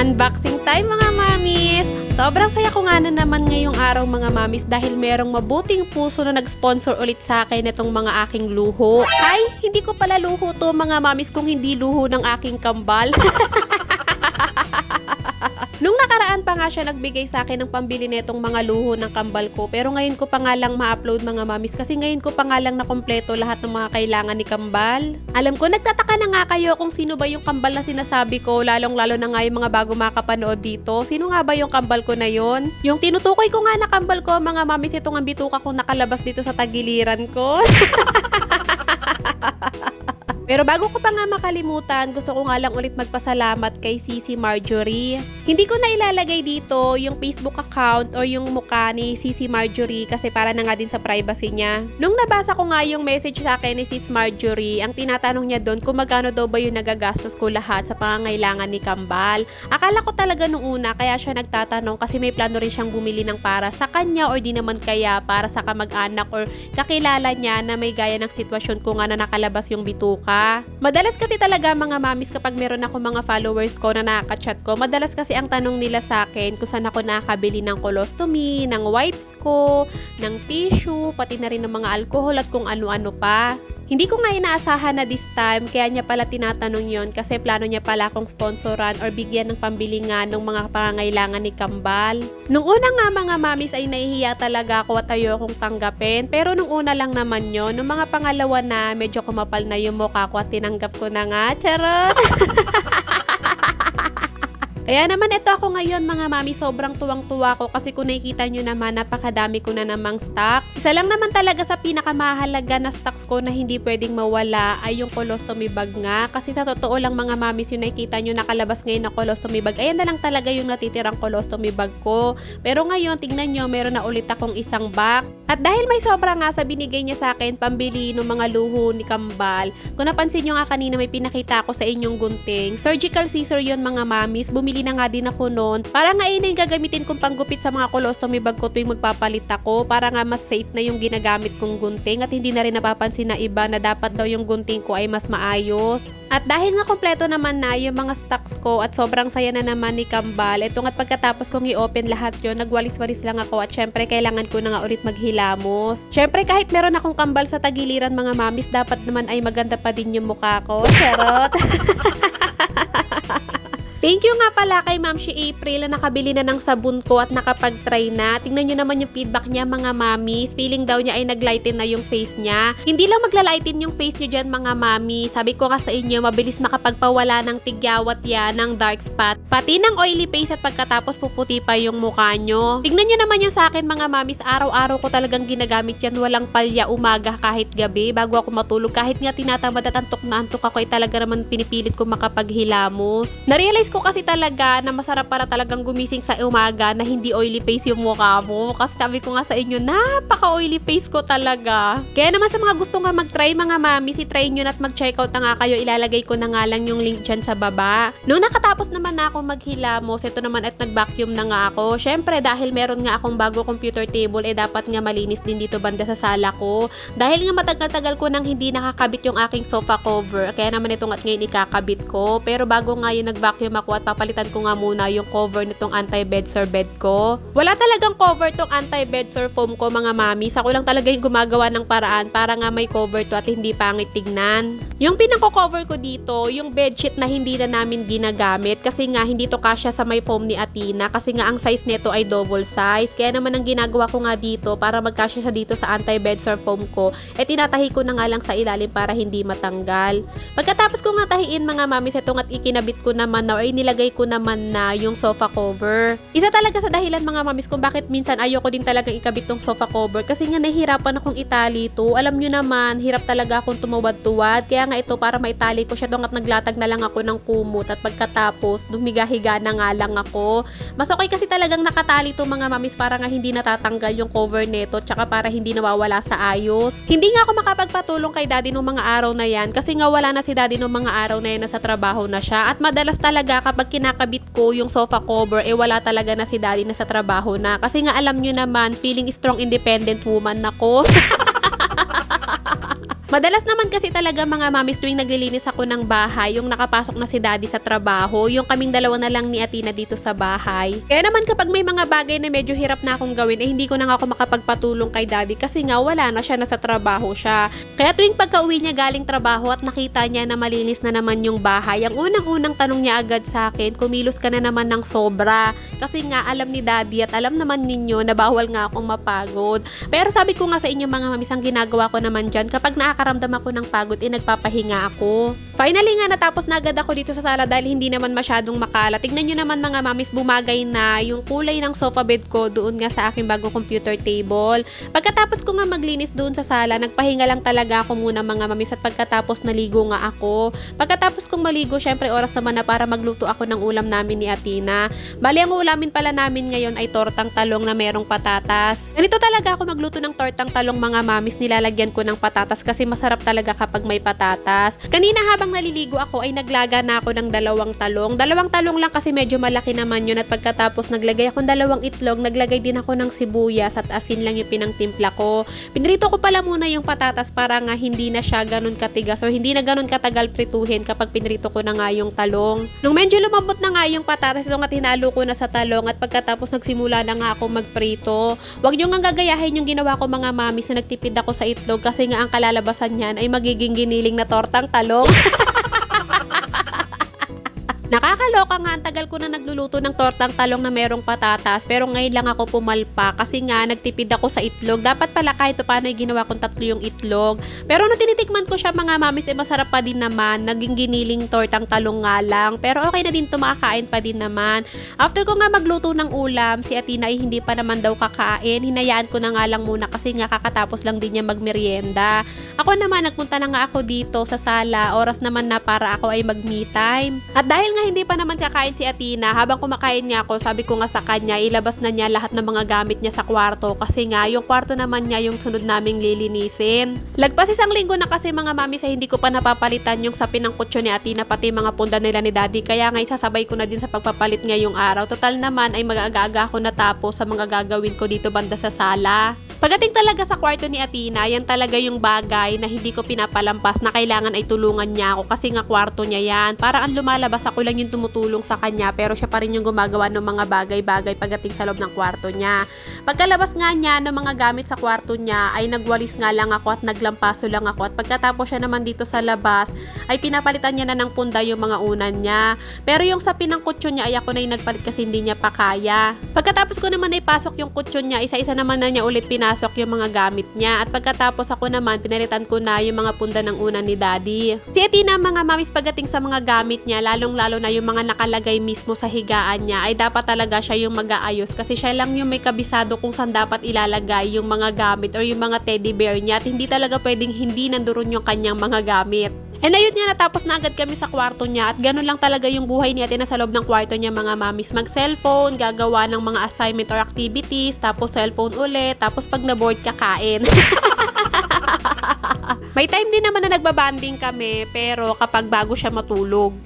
Unboxing time mga mamis! Sobrang saya ko nga na naman ngayong araw mga mamis dahil merong mabuting puso na nag-sponsor ulit sa akin itong mga aking luho. Ay, hindi ko pala luho to mga mamis kung hindi luho ng aking kambal. Nga siya nagbigay sa akin ng pambili nitong mga luho ng kambal ko pero ngayon ko pa nga lang ma-upload mga mamis kasi ngayon ko pa nga lang nakompleto lahat ng mga kailangan ni kambal. Alam ko nagtataka na nga kayo kung sino ba yung kambal na sinasabi ko lalong lalo na nga yung mga bago makapanood dito. Sino nga ba yung kambal ko na yon? Yung tinutukoy ko nga na kambal ko mga mamis itong ang bituka kong nakalabas dito sa tagiliran ko. Pero bago ko pa nga makalimutan, gusto ko nga lang ulit magpasalamat kay Cici Marjorie. Hindi ko na ilalagay dito yung Facebook account o yung mukha ni Cici Marjorie kasi para na nga din sa privacy niya. Nung nabasa ko nga yung message sa akin ni Sis Marjorie, ang tinatanong niya doon kung magkano daw ba yung nagagastos ko lahat sa pangangailangan ni Kambal. Akala ko talaga nung una kaya siya nagtatanong kasi may plano rin siyang bumili ng para sa kanya or di naman kaya para sa kamag-anak or kakilala niya na may gaya ng sitwasyon ko nga na nakalabas yung bituka. Madalas kasi talaga mga mamis kapag meron ako mga followers ko na nakaka-chat ko, madalas kasi ang tanong nila sa akin kung saan ako nakakabili ng colostomy, ng wipes ko, ng tissue, pati na rin ng mga alcohol at kung ano-ano pa. Hindi ko nga inaasahan na this time, kaya niya pala tinatanong yon kasi plano niya pala akong sponsoran or bigyan ng pambili nga ng mga pangangailangan ni Kambal. Nung una nga mga mamis ay nahihiya talaga ako at ayokong tanggapin, pero nung una lang naman yon, nung mga pangalawa na medyo kumapal na yung mukha ko at tinanggap ko na nga, charot! Kaya naman ito ako ngayon mga mami, sobrang tuwang-tuwa ko kasi kung nakikita nyo naman, napakadami ko na namang stocks. Isa lang naman talaga sa pinakamahalaga na stocks ko na hindi pwedeng mawala ay yung colostomy bag nga. Kasi sa totoo lang mga mamis, yung nakikita nyo nakalabas ngayon na colostomy bag, ayan na lang talaga yung natitirang colostomy bag ko. Pero ngayon, tingnan nyo, meron na ulit akong isang box. At dahil may sobra nga sa binigay niya sa akin, pambili ng mga luho ni Kambal, kung napansin nyo nga kanina may pinakita ako sa inyong gunting, surgical scissor yon mga mamis, bumili na nga din ako noon. Para nga yun yung gagamitin kong panggupit sa mga colostomy bag ko tuwing magpapalit ako. Para nga mas safe na yung ginagamit kong gunting at hindi na rin napapansin na iba na dapat daw yung gunting ko ay mas maayos. At dahil nga kompleto naman na yung mga stocks ko at sobrang saya na naman ni Kambal, itong at pagkatapos kong i-open lahat yon nagwalis-walis lang ako at syempre kailangan ko na nga ulit maghilamos. Syempre kahit meron akong kambal sa tagiliran mga mamis, dapat naman ay maganda pa din yung mukha ko. Charot! Thank you nga pala kay Ma'am si April na nakabili na ng sabon ko at nakapag-try na. Tingnan nyo naman yung feedback niya mga mamis. Feeling daw niya ay naglighten na yung face niya. Hindi lang maglalighten yung face niyo dyan mga mami. Sabi ko nga sa inyo, mabilis makapagpawala ng tigyawat yan, ng dark spot. Pati ng oily face at pagkatapos puputi pa yung mukha nyo. Tingnan nyo naman yung sa akin mga mamis. Araw-araw ko talagang ginagamit yan. Walang palya umaga kahit gabi. Bago ako matulog. Kahit nga tinatamad at antok na antok ako ay talaga naman pinipilit ko makapaghilamos. Narealize ko kasi talaga na masarap para talagang gumising sa umaga na hindi oily face yung mukha mo. Kasi sabi ko nga sa inyo, napaka-oily face ko talaga. Kaya naman sa mga gusto nga mag-try mga mami, si try nyo na at mag-checkout na nga kayo. Ilalagay ko na nga lang yung link dyan sa baba. Nung nakatapos naman na ako maghilamos, ito naman at nag-vacuum na nga ako. Syempre, dahil meron nga akong bago computer table, eh dapat nga malinis din dito banda sa sala ko. Dahil nga matagal-tagal ko nang hindi nakakabit yung aking sofa cover, kaya naman ito nga't ngayon ikakabit ko. Pero bago nga yung nag-vacuum ako at papalitan ko nga muna yung cover nitong anti-bedsore bed ko. Wala talagang cover tong anti-bedsore foam ko mga mami. Sa ko lang talaga yung gumagawa ng paraan para nga may cover to at hindi pangit tignan. Yung pinako-cover ko dito, yung bedsheet na hindi na namin ginagamit kasi nga hindi to kasya sa may foam ni Atina kasi nga ang size nito ay double size. Kaya naman ang ginagawa ko nga dito para magkasya siya dito sa anti-bedsore foam ko, eh tinatahi ko na nga lang sa ilalim para hindi matanggal. Pagkatapos ko nga tahiin mga mami, itong at ikinabit ko naman na or inilagay ko naman na yung sofa cover. Isa talaga sa dahilan mga mamis kung bakit minsan ayoko din talaga ikabit tong sofa cover kasi nga nahihirapan akong itali ito. Alam nyo naman, hirap talaga akong tumawad-tuwad. Kaya nga ito para maitali ko siya doon at naglatag na lang ako ng kumot at pagkatapos dumiga-higa na nga lang ako. Mas okay kasi talagang nakatali to mga mamis para nga hindi natatanggal yung cover nito tsaka para hindi nawawala sa ayos. Hindi nga ako makapagpatulong kay daddy nung mga araw na yan kasi nga wala na si daddy nung mga araw na yan nasa trabaho na siya at madalas talaga kapag kinakabit ko yung sofa cover eh wala talaga na si daddy nasa trabaho na kasi nga alam nyo naman feeling strong independent woman ako. Madalas naman kasi talaga mga mamis tuwing naglilinis ako ng bahay, yung nakapasok na si daddy sa trabaho, yung kaming dalawa na lang ni Atina dito sa bahay. Kaya naman kapag may mga bagay na medyo hirap na akong gawin, eh hindi ko na nga ako makapagpatulong kay daddy kasi nga wala na siya, nasa trabaho siya. Kaya tuwing pagka-uwi niya galing trabaho at nakita niya na malinis na naman yung bahay, ang unang-unang tanong niya agad sa akin, kumilos ka na naman ng sobra. Kasi nga alam ni daddy at alam naman ninyo na bawal nga akong mapagod. Pero sabi ko nga sa inyo mga mamis, ang ginagawa ko naman dyan, kapag nakakaramdam ako ng pagod, eh nagpapahinga ako. Finally nga natapos na agad ako dito sa sala dahil hindi naman masyadong makala. Tignan nyo naman mga mamis, bumagay na yung kulay ng sofa bed ko doon nga sa aking bago computer table. Pagkatapos ko nga maglinis doon sa sala, nagpahinga lang talaga ako muna mga mamis at pagkatapos naligo nga ako. Pagkatapos kong maligo, syempre oras naman na para magluto ako ng ulam namin ni Atina. Bali, ang ulamin pala namin ngayon ay tortang talong na merong patatas. Ganito talaga ako magluto ng tortang talong mga mamis, nilalagyan ko ng patatas kasi masarap talaga kapag may patatas. Kanina habang naliligo ako ay naglaga na ako ng dalawang talong. Dalawang talong lang kasi medyo malaki naman yun at pagkatapos naglagay ako ng dalawang itlog, naglagay din ako ng sibuyas at asin lang yung pinangtimpla ko. Pinrito ko pala muna yung patatas para nga hindi na siya ganun katigas o hindi na ganun katagal prituhin kapag pinrito ko na nga yung talong. Nung medyo lumambot na nga yung patatas, ito nga tinalo ko na sa talong at pagkatapos nagsimula na nga ako magprito. Huwag nyo nga gagayahin yung ginawa ko mga mami sa nagtipid ako sa itlog kasi nga ang kalalabasan niyan ay magiging giniling na tortang talong. Nakakaloka nga, ang tagal ko na nagluluto ng tortang talong na merong patatas pero ngayon lang ako pumalpa kasi nga nagtipid ako sa itlog. Dapat pala kahit pa paano ay ginawa kong tatlo yung itlog. Pero nung tinitikman ko siya mga mamis, eh masarap pa din naman. Naging giniling tortang talong nga lang. Pero okay na din to, makakain pa din naman. After ko nga magluto ng ulam, si Atina ay hindi pa naman daw kakain. Hinayaan ko na nga lang muna kasi nga kakatapos lang din niya magmerienda. Ako naman, nagpunta na nga ako dito sa sala. Oras naman na para ako ay mag-me time. At dahil nga hindi pa naman kakain si Atina, habang kumakain niya ako, sabi ko nga sa kanya, ilabas na niya lahat ng mga gamit niya sa kwarto. Kasi nga, yung kwarto naman niya yung sunod naming lilinisin. Lagpas isang linggo na kasi mga mami sa hindi ko pa napapalitan yung sapin ng kutso ni Atina, pati mga punda nila ni Daddy. Kaya nga isasabay ko na din sa pagpapalit ngayong araw. Total naman ay mag-aga-aga ako natapos sa mga gagawin ko dito banda sa sala. Pagdating talaga sa kwarto ni Atina, yan talaga yung bagay na hindi ko pinapalampas na kailangan ay tulungan niya ako kasi nga kwarto niya yan. Para ang lumalabas ako lang yung tumutulong sa kanya pero siya pa rin yung gumagawa ng mga bagay-bagay pagdating sa loob ng kwarto niya. Pagkalabas nga niya ng mga gamit sa kwarto niya ay nagwalis nga lang ako at naglampaso lang ako at pagkatapos siya naman dito sa labas ay pinapalitan niya na ng punda yung mga unan niya. Pero yung sa pinang kutsyon niya ay ako na yung nagpalit kasi hindi niya pa kaya. Pagkatapos ko naman ay pasok yung kutsyon niya, isa-isa naman na niya ulit pinasok yung mga gamit niya. At pagkatapos ako naman, pinalitan ko na yung mga punda ng unan ni daddy. Si Etina mga mamis pagdating sa mga gamit niya, lalong-lalo na yung mga nakalagay mismo sa higaan niya, ay dapat talaga siya yung mag-aayos kasi siya lang yung may kabisado kung saan dapat ilalagay yung mga gamit or yung mga teddy bear niya at hindi talaga pwedeng hindi nandoon yung kanyang mga gamit. And ayun nga, natapos na agad kami sa kwarto niya at ganun lang talaga yung buhay ni ate na sa loob ng kwarto niya mga mamis. Mag-cellphone, gagawa ng mga assignment or activities, tapos cellphone ulit, tapos pag na-board kakain. May time din naman na nagbabanding kami, pero kapag bago siya matulog.